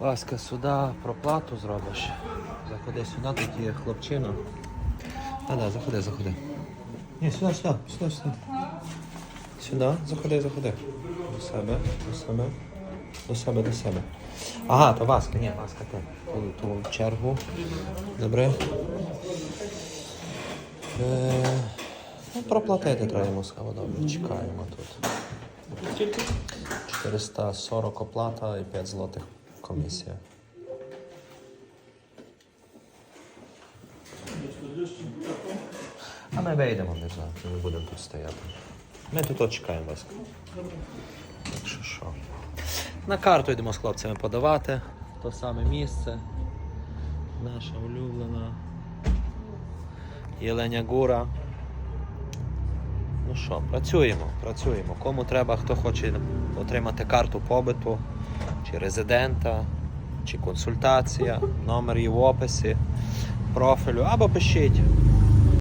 Ласка, сюди проплату зробиш. Заходи сюди, тут є хлопчина. А, да, заходи, заходи. Ні, сюди, сюди, сюди, сюди. Сюди, заходи, заходи. До себе, до себе. До себе, до себе. Ага, то Васка, ні, Васка, ти. Ту, ту чергу. Добре. Е, ну, проплатити треба йому сказати. Добре, чекаємо тут. 440 оплата і 5 злотих комісія. А ми вийдемо, не знаю, ми будемо тут стояти. Ми тут чекаємо вас. Так що що. На карту йдемо з хлопцями подавати. То саме місце. Наша улюблена. Єленя Гура. Ну що, працюємо, працюємо. Кому треба, хто хоче отримати карту побиту, чи резидента, чи консультація, номер є в описі, профілю, або пишіть.